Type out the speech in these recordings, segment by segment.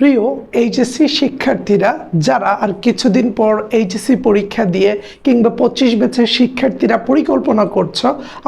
প্রিয় এইচএসসি শিক্ষার্থীরা, যারা আর কিছুদিন পর এইচএসসি পরীক্ষা দিয়ে কিংবা পঁচিশ বেছে শিক্ষার্থীরা পরিকল্পনা করছ,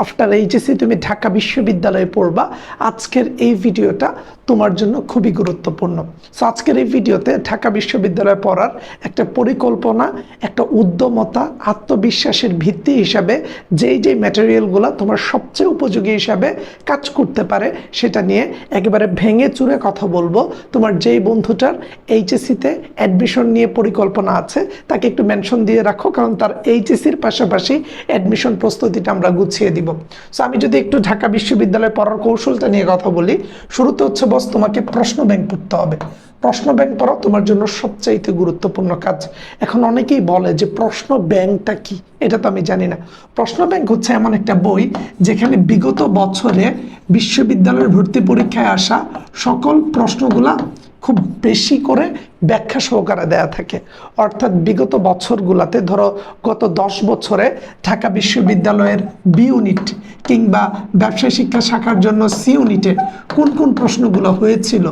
আফটার এইচএসসি তুমি ঢাকা বিশ্ববিদ্যালয়ে পড়বা, আজকের এই ভিডিওটা তোমার জন্য খুবই গুরুত্বপূর্ণ। সো আজকের এই ভিডিওতে ঢাকা বিশ্ববিদ্যালয়ে পড়ার একটা পরিকল্পনা, একটা উদ্যমতা, আত্মবিশ্বাসের ভিত্তি হিসাবে যেই যেই ম্যাটেরিয়ালগুলো তোমার সবচেয়ে উপযোগী হিসাবে কাজ করতে পারে, সেটা নিয়ে একেবারে ভেঙে চুরে কথা বলব। তোমার যেই বন্ধুটার এইচএসসিতে অ্যাডমিশন নিয়ে পরিকল্পনা আছে, তাকে একটু মেনশন দিয়ে রাখো, কারণ তার এইচএসির পাশাপাশি অ্যাডমিশন প্রস্তুতিটা আমরা গুছিয়ে দিব। সো আমি যদি একটু ঢাকা বিশ্ববিদ্যালয়ে পড়ার কৌশলটা নিয়ে কথা বলি, শুরুতে হচ্ছে তোমাকে প্রশ্ন ব্যাংক পড়তে হবে। প্রশ্ন ব্যাংক করা তোমার জন্য সবচাইতে গুরুত্বপূর্ণ কাজ। এখন অনেকেই বলে যে প্রশ্ন ব্যাংকটা কি? এটা তো আমি জানি না। প্রশ্ন ব্যাংক হচ্ছে এমন একটা বই যেখানে বিগত বছরে বিশ্ববিদ্যালয়ের ভর্তি পরীক্ষায় আসা সকল প্রশ্নগুলা খুব বেশি করে ব্যাখ্যা সহকারে দেয়া থাকে। অর্থাৎ বিগত বছরগুলোতে ধরো গত দশ বছরে ঢাকা বিশ্ববিদ্যালয়ের বি ইউনিট কিংবা ব্যবসায় শিক্ষা শাখার জন্য সি ইউনিটে কোন কোন প্রশ্নগুলো হয়েছিল,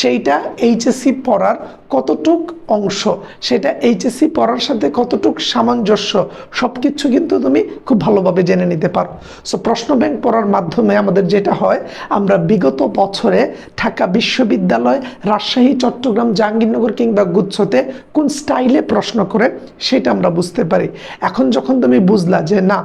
সেইটা এইচএসসি পড়ার কতটুক অংশ, সেটা এইচএসসি পড়ার সাথে কতটুক সামঞ্জস্য সব কিছু কিন্তু তুমি খুব ভালোভাবে জেনে নিতে পারো। সো প্রশ্ন ব্যাংক পড়ার মাধ্যমে আমাদের যেটা হয়, আমরা বিগত বছরে ঢাকা বিশ্ববিদ্যালয়, রাজশাহী, চট্টগ্রাম, জাহাঙ্গীরনগর কিংবা গুচ্ছতে কোন স্টাইলে প্রশ্ন করে সেটা আমরা বুঝতে পারি। এখন যখন তুমি বুঝলা যে না,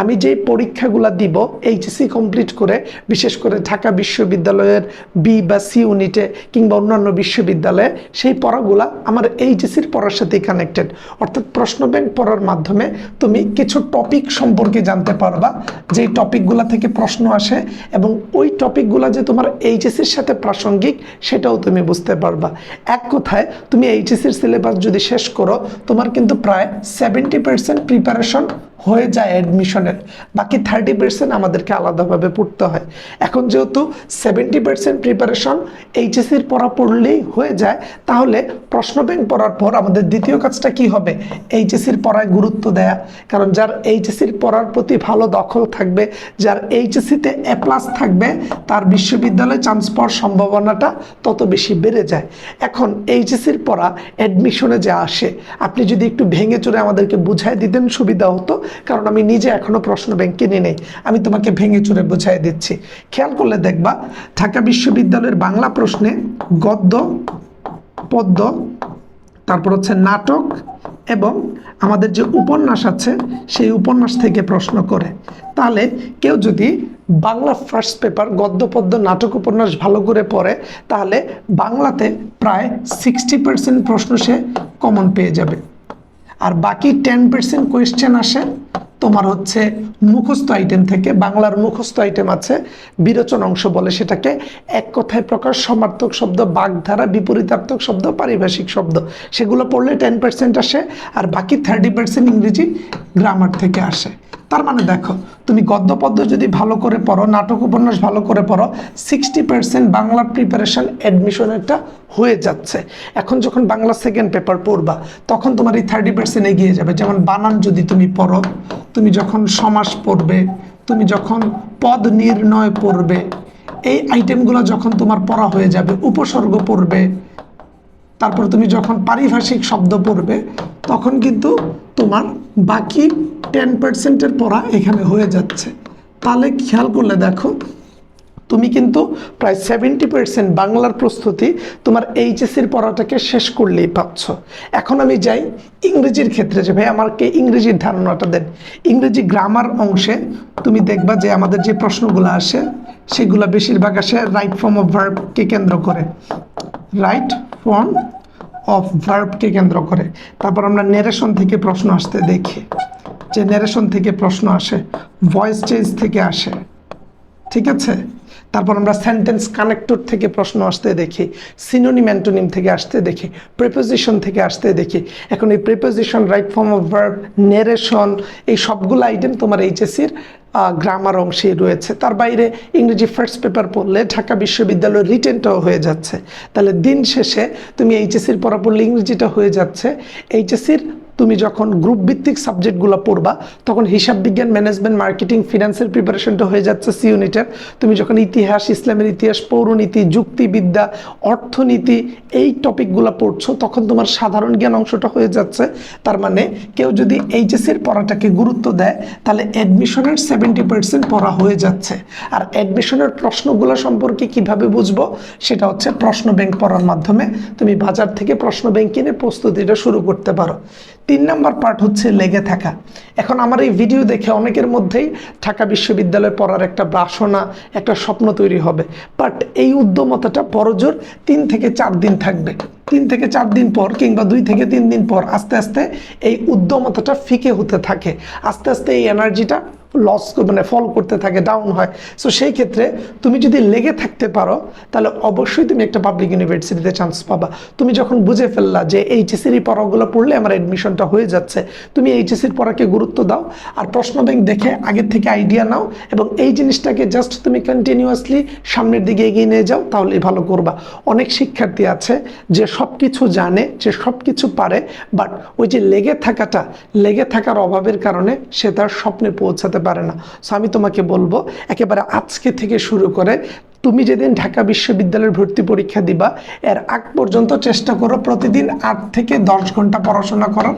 আমি যেই পরীক্ষাগুলো দিব এইচএসসি কমপ্লিট করে, বিশেষ করে ঢাকা বিশ্ববিদ্যালয়ের বি বা সি ইউনিটে কিংবা অন্যান্য বিশ্ববিদ্যালয়ে, সেই পড়াগুলা আমার এইচএসির পড়ার সাথেই কানেক্টেড অর্থাৎ প্রশ্ন ব্যাংক পড়ার মাধ্যমে তুমি কিছু টপিক সম্পর্কে জানতে পারবা, যেই টপিকগুলো থেকে প্রশ্ন আসে এবং ওই টপিকগুলো যে তোমার এইচএসির সাথে প্রাসঙ্গিক, সেটাও তুমি বুঝতে পারবা। এক কথায় তুমি এইচএসির সিলেবাস যদি শেষ করো তোমার কিন্তু প্রায় সেভেন্টি পার্সেন্ট প্রিপারেশন হয়ে যায় অ্যাডমিশনের বাকি থার্টি পার্সেন্ট আমাদেরকে আলাদাভাবে পড়তে হয়। এখন যেহেতু সেভেন্টি পার্সেন্ট প্রিপারেশন এইচএসির পড়া পড়লেই হয়ে যায়, তাহলে প্রশ্ন ব্যাংক পড়ার পর আমাদের দ্বিতীয় কাজটা কি হবে? এইচএসির পড়ায় গুরুত্ব দেয়া। কারণ যার এইচএসির পড়ার প্রতি ভালো দখল থাকবে, যার এইচএসিতে এ প্লাস থাকবে, তার বিশ্ববিদ্যালয়ে চান্স পাওয়ার সম্ভাবনাটা তত বেশি বেড়ে যায়। এখন এইচএসির পড়া অ্যাডমিশনে যা আসে, আপনি যদি একটু ভেঙে চড়ে আমাদেরকে বুঝাই দিতেন সুবিধা হতো। কারণ আমি নিজে এখনও প্রশ্ন ব্যাংক কিনে নেই। আমি তোমাকে ভেঙে চুরে বুঝাই দিচ্ছি। খেয়াল করলে দেখবা, ঢাকা বিশ্ববিদ্যালয়ের বাংলা প্রশ্নে গদ্য, পদ্য, তারপর হচ্ছে নাটক এবং আমাদের যে উপন্যাস আছে, সেই উপন্যাস থেকে প্রশ্ন করে। তাহলে কেউ যদি বাংলা ফার্স্ট পেপার গদ্য, পদ্য, নাটক, উপন্যাস ভালো করে পড়ে, তাহলে বাংলাতে প্রায় সিক্সটি পার্সেন্ট প্রশ্ন সে কমন পেয়ে যাবে। আর বাকি টেন পার্সেন্ট কোয়েশ্চেন আসে, তোমার হচ্ছে মুখস্থ আইটেম থেকে, বাংলার মুখস্থ আইটেম আছে, বিরোচন অংশ বলে সেটাকে এক কথায় প্রকাশ, সমার্থক শব্দ, বাগধারা, বিপরীতার্থক শব্দ, পারিভাষিক শব্দ, সেগুলো পড়লে টেন পার্সেন্ট আসে, আর বাকি থার্টি পার্সেন্ট ইংরেজি গ্রামার থেকে আসে। তার মানে দেখো, তুমি গদ্য পদ্য যদি ভালো করে পড়ো নাটক উপন্যাস ভালো করে পড়ো সিক্সটি পার্সেন্ট বাংলা প্রিপারেশন অ্যাডমিশনেরটা হয়ে যাচ্ছে। এখন যখন বাংলা সেকেন্ড পেপার পড়বা, তখন তোমার এই থার্টি পার্সেন্ট এগিয়ে যাবে। যেমন বানান যদি তুমি পড়ো, তুমি যখন সমাস পড়বে, তুমি যখন পদ নির্ণয় পড়বে, এই আইটেমগুলো যখন তোমার পড়া হয়ে যাবে, উপসর্গ পড়বে তারপর তুমি যখন পারিভাষিক শব্দ পড়বে, তখন কিন্তু তোমার বাকি টেন পার্সেন্টের পড়া এখানে হয়ে যাচ্ছে। তাহলে খেয়াল করলে দেখো, তুমি কিন্তু প্রায় সেভেন্টি পার্সেন্ট বাংলার প্রস্তুতি তোমার এইচএসির পড়াটাকে শেষ করলেই পাচ্ছ। এখন আমি যাই ইংরেজির ক্ষেত্রে যে ভাই আমাকে ইংরেজির ধারণাটা দেন। ইংরেজি গ্রামার অংশে তুমি দেখবা যে আমাদের যে প্রশ্নগুলো আসে, সেগুলো বেশিরভাগ আসে রাইট ফর্ম অফ ভার্বকে কেন্দ্র করে। রাইট ফর্ম অফ ভার্বকে কেন্দ্র করে। তারপর আমরা নেরেশন থেকে প্রশ্ন আসতে দেখি। যে নেরেশন থেকে প্রশ্ন আসে ভয়েস চেঞ্জ থেকে আসে। ঠিক আছে? তারপর আমরা সেন্টেন্স কানেক্টর থেকে প্রশ্ন আসতে দেখি সিনোনিম অ্যান্টোনিম থেকে আসতে দেখি প্রিপোজিশন থেকে আসতে দেখি। এখন এই preposition right form of verb narration এই সবগুলো আইটেম তোমার এইচএসির গ্রামার অংশেই রয়েছে। তার বাইরে ইংরেজি ফার্স্ট পেপার পড়লে ঢাকা বিশ্ববিদ্যালয়ের রিটেনটাও হয়ে যাচ্ছে। তাহলে দিন শেষে তুমি এইচএসির পড়া পড়লে ইংরেজিটা হয়ে যাচ্ছে। এইচএসির তুমি যখন গ্রুপ ভিত্তিক সাবজেক্টগুলো পড়বা, তখন হিসাব বিজ্ঞান ম্যানেজমেন্ট মার্কেটিং ফিনান্সের প্রিপারেশনটা হয়ে যাচ্ছে সি ইউনিটের তুমি যখন ইতিহাস, ইসলামের ইতিহাস, পৌরনীতি, যুক্তিবিদ্যা, অর্থনীতি এই টপিকগুলো পড়ছো, তখন তোমার সাধারণ জ্ঞান অংশটা হয়ে যাচ্ছে। তার মানে কেউ যদি এইচএসির পড়াটাকে গুরুত্ব দেয়, তাহলে অ্যাডমিশনের সেভেন্টি পার্সেন্ট পড়া হয়ে যাচ্ছে। আর অ্যাডমিশনের প্রশ্নগুলো সম্পর্কে কীভাবে বুঝব, সেটা হচ্ছে প্রশ্ন ব্যাংক পড়ার মাধ্যমে। তুমি বাজার থেকে প্রশ্ন ব্যাংক কিনে প্রস্তুতিটা শুরু করতে পারো। তিন নাম্বার পার্ট হচ্ছে লেগে থাকা। এখন আমার এই ভিডিও দেখে অনেকের মধ্যেই ঢাকা বিশ্ববিদ্যালয়ে পড়ার একটা বাসনা, একটা স্বপ্ন তৈরি হবে। বাট এই উদ্যমতাটা পরজোর তিন থেকে চার দিন থাকবে। তিন থেকে চার দিন পর কিংবা দুই থেকে তিন দিন পর আস্তে আস্তে এই উদ্যমতাটা ফিকে হতে থাকে। আস্তে আস্তে এই এনার্জিটা লস মানে ফল করতে থাকে ডাউন হয়। সো সেই ক্ষেত্রে তুমি যদি লেগে থাকতে পারো, তাহলে অবশ্যই তুমি একটা পাবলিক ইউনিভার্সিটিতে চান্স পাবা। তুমি যখন বুঝে ফেললা যে এইচএসির এই পড়াগুলো পড়লে আমার অ্যাডমিশনটা হয়ে যাচ্ছে, তুমি এইচএসির পড়াকে গুরুত্ব দাও আর প্রশ্ন ব্যাংক দেখে আগের থেকে আইডিয়া নাও এবং এই জিনিসটাকে জাস্ট তুমি কন্টিনিউয়াসলি সামনের দিকে এগিয়ে নিয়ে যাও তাহলেই ভালো করবা। অনেক শিক্ষার্থী আছে যে সব কিছু জানে, যে সব কিছু পারে বাট ওই যে লেগে থাকাটা, লেগে থাকার অভাবের কারণে সে তার স্বপ্নে পৌঁছাতে পারে না। সো আমি তোমাকে বলব, একেবারে আজকে থেকে শুরু করে তুমি যেদিন ঢাকা বিশ্ববিদ্যালয়ের ভর্তি পরীক্ষা দিবা, এর আগ পর্যন্ত চেষ্টা করো প্রতিদিন আট থেকে দশ ঘণ্টা পড়াশোনা করার।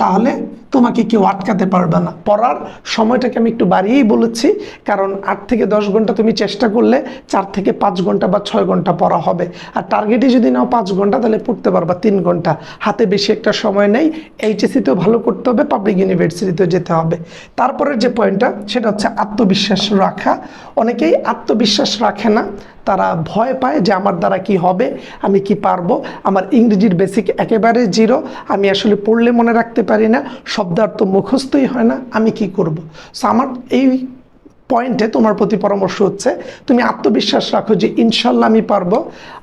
তাহলে তোমাকে কেউ আটকাতে পারবে না। পড়ার সময়টাকে আমি একটু বাড়িয়েই বলেছি, কারণ আট থেকে দশ ঘণ্টা তুমি চেষ্টা করলে চার থেকে পাঁচ ঘণ্টা বা ছয় ঘণ্টা পড়া হবে। আর টার্গেটে যদি নাও পাঁচ ঘণ্টা, তাহলে পড়তে পারবা তিন ঘণ্টা। হাতে বেশি একটা সময় নেই এইচএসিতেও ভালো করতে হবে পাবলিক ইউনিভার্সিটিতেও যেতে হবে। তারপরের যে পয়েন্টটা সেটা হচ্ছে আত্মবিশ্বাস রাখা। অনেকেই আত্মবিশ্বাস রাখে না, তারা ভয় পায় যে আমার দ্বারা কি হবে, আমি কি পারব। আমার ইংরেজির বেসিক একেবারে জিরো আমি আসলে পড়লে মনে রাখতে পারি না শব্দার্থ মুখস্থই হয় না আমি কি করব? সো আমার এই পয়েন্টে তোমার প্রতি পরামর্শ হচ্ছে, তুমি আত্মবিশ্বাস রাখো যে ইনশাল্লাহ আমি পারব।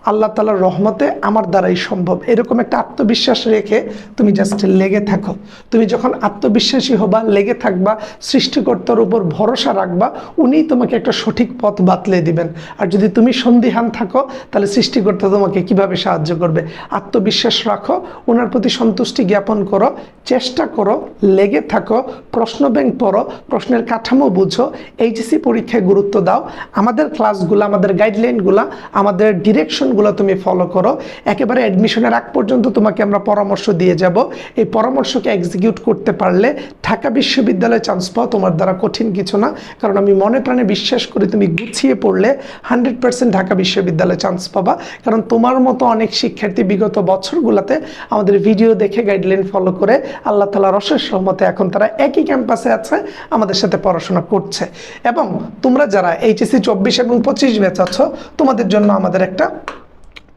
আল্লাহ তালার রহমতে আমার দ্বারাই সম্ভব। এরকম একটা আত্মবিশ্বাস রেখে তুমি জাস্ট লেগে থাকো। তুমি যখন আত্মবিশ্বাসী হবা, লেগে থাকবা, সৃষ্টিকর্তার উপর ভরসা রাখবা উনি তোমাকে একটা সঠিক পথ বাতলে দিবেন। আর যদি তুমি সন্দিহান থাকো, তাহলে সৃষ্টিকর্তা তোমাকে কীভাবে সাহায্য করবে? আত্মবিশ্বাস রাখো ওনার প্রতি সন্তুষ্টি জ্ঞাপন করো, চেষ্টা করো, লেগে থাকো, প্রশ্ন ব্যাংক পড়ো, প্রশ্নের কাঠামো বুঝো এইচএসি পরীক্ষায় গুরুত্ব দাও। আমাদের ক্লাসগুলো আমাদের গাইডলাইনগুলো আমাদের ডিরেকশনগুলো তুমি ফলো করো। একেবারে অ্যাডমিশনের আগ পর্যন্ত তোমাকে আমরা পরামর্শ দিয়ে যাব। এই পরামর্শকে এক্সিকিউট করতে পারলে ঢাকা বিশ্ববিদ্যালয়ে চান্স পাও তোমার দ্বারা কঠিন কিছু না। কারণ আমি মনে প্রাণে বিশ্বাস করি তুমি গুছিয়ে পড়লে হান্ড্রেড পার্সেন্ট ঢাকা বিশ্ববিদ্যালয়ে চান্স পাবা। কারণ তোমার মতো অনেক শিক্ষার্থী বিগত বছরগুলোতে আমাদের ভিডিও দেখে গাইডলাইন ফলো করে আল্লাহ তালার অশেষ রহমতে এখন তারা একই ক্যাম্পাসে আছে, আমাদের সাথে পড়াশোনা করছে। এবং তোমরা যারা এইচএসসি চব্বিশ এবং পঁচিশ ব্যাচ আছো, তোমাদের জন্য আমাদের একটা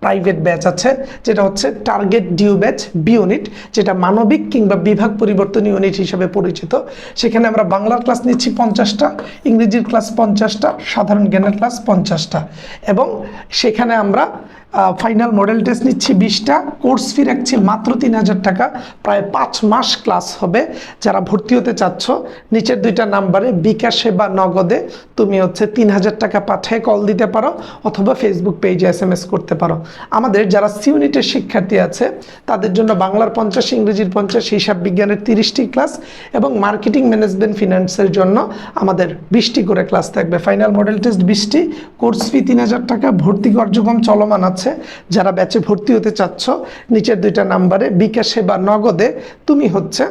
প্রাইভেট ব্যাচ আছে, যেটা হচ্ছে target due batch B unit যেটা মানবিক কিংবা বিভাগ পরিবর্তন ইউনিট হিসেবে পরিচিত। সেখানে আমরা বাংলার ক্লাস নিচ্ছি পঞ্চাশটা, ইংরেজির ক্লাস পঞ্চাশটা, সাধারণ জ্ঞানের ক্লাস পঞ্চাশটা। এবং সেখানে আমরা ফাইনাল মডেল টেস্ট নিচ্ছি বিশটা কোর্স ফি রাখছি মাত্র তিন হাজার টাকা। প্রায় পাঁচ মাস ক্লাস হবে। যারা ভর্তি হতে চাচ্ছ, নিচের দুইটা নাম্বারে বিকাশে বা নগদে তুমি হচ্ছে তিন হাজার টাকা পাঠিয়ে কল দিতে পারো অথবা ফেসবুক পেজে এস এম এস করতে পারো। আমাদের যারা সি ইউনিটের শিক্ষার্থী আছে, তাদের জন্য বাংলার পঞ্চাশ, ইংরেজির পঞ্চাশ, হিসাব বিজ্ঞানের তিরিশটি ক্লাস এবং মার্কেটিং ম্যানেজমেন্ট ফিনান্সের জন্য আমাদের বিশটি করে ক্লাস থাকবে। ফাইনাল মডেল টেস্ট বিশটি কোর্স ফি তিন হাজার টাকা, ভর্তি কার্যক্রম চলমান আছে। যারা ব্যাচে ভর্তি হতে চাচ্ছ নিচের দুইটা নাম্বারে বিকাশে বা নগদে তুমি হচ্ছে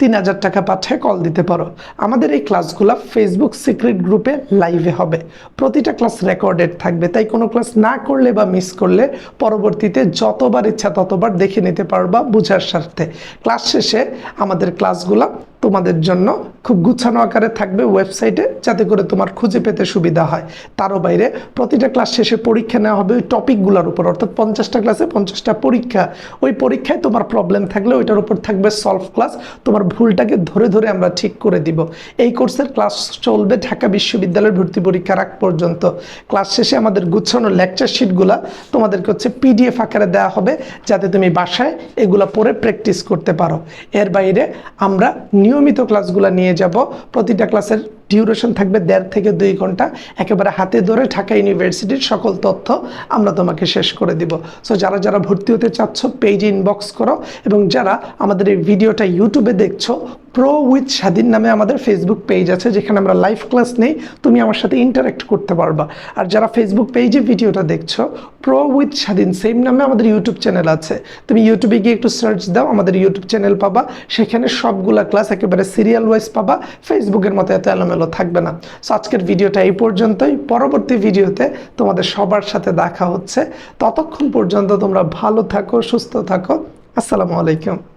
তিন হাজার টাকা পাঠিয়ে কল দিতে পারো। আমাদের এই ক্লাসগুলো ফেসবুক সিক্রেট গ্রুপে লাইভে হবে। প্রতিটা ক্লাস রেকর্ডেড থাকবে। তাই কোনো ক্লাস না করলে বা মিস করলে পরবর্তীতে যতবার ইচ্ছা ততবার দেখে নিতে পারবা বুঝার স্বার্থে। ক্লাস শেষে আমাদের ক্লাসগুলো তোমাদের জন্য খুব গুছানো আকারে থাকবে ওয়েবসাইটে যাতে করে তোমার খুঁজে পেতে সুবিধা হয়। তারও বাইরে প্রতিটা ক্লাস শেষে পরীক্ষা নেওয়া হবে ওই টপিকগুলোর উপর। অর্থাৎ পঞ্চাশটা ক্লাসে পঞ্চাশটা পরীক্ষা। ওই পরীক্ষায় তোমার প্রবলেম থাকলে ওইটার উপর থাকবে সলভ ক্লাস তোমার ভুলটাকে ধরে ধরে আমরা ঠিক করে দিব। এই কোর্সের ক্লাস চলবে ঢাকা বিশ্ববিদ্যালয়ের ভর্তি পরীক্ষার আগ পর্যন্ত। ক্লাস শেষে আমাদের গুছানো লেকচার শিটগুলা তোমাদেরকে হচ্ছে পিডিএফ আকারে দেওয়া হবে, যাতে তুমি বাসায় এগুলো পড়ে প্র্যাকটিস করতে পারো। এর বাইরে আমরা নিয়মিত ক্লাসগুলো নিয়ে যাব। প্রতিটা ক্লাসের ডিউরেশন থাকবে দেড় থেকে দুই ঘণ্টা। একেবারে হাতে ধরে ঢাকা ইউনিভার্সিটির সকল তথ্য আমরা তোমাকে শেষ করে দিব। সো যারা যারা ভর্তি হতে চাচ্ছ পেজে ইনবক্স করো এবং যারা আমাদের এই ভিডিওটা ইউটিউবে দেখছ প্রো উইথ স্বাধীন নামে আমাদের ফেসবুক পেজ আছে, যেখানে আমরা লাইভ ক্লাস নেই, তুমি আমার সাথে ইন্টারাক্ট করতে পারবা। আর যারা ফেসবুক পেজে ভিডিওটা দেখছ প্রো উইথ স্বাধীন সেম নামে আমাদের ইউটিউব চ্যানেল আছে। তুমি ইউটিউবে গিয়ে একটু সার্চ দাও, আমাদের ইউটিউব চ্যানেল পাবা। সেখানে সবগুলা ক্লাস একেবারে সিরিয়াল ওয়াইজ পাবা। ফেসবুকের মতো এত এলোমেলো থাকবে না। সো আজকের ভিডিওটা এই পর্যন্তই। পরবর্তী ভিডিওতে তোমাদের সবার সাথে দেখা হচ্ছে। ততক্ষণ পর্যন্ত তোমরা ভালো থাকো, সুস্থ থাকো। আসসালামু আলাইকুম।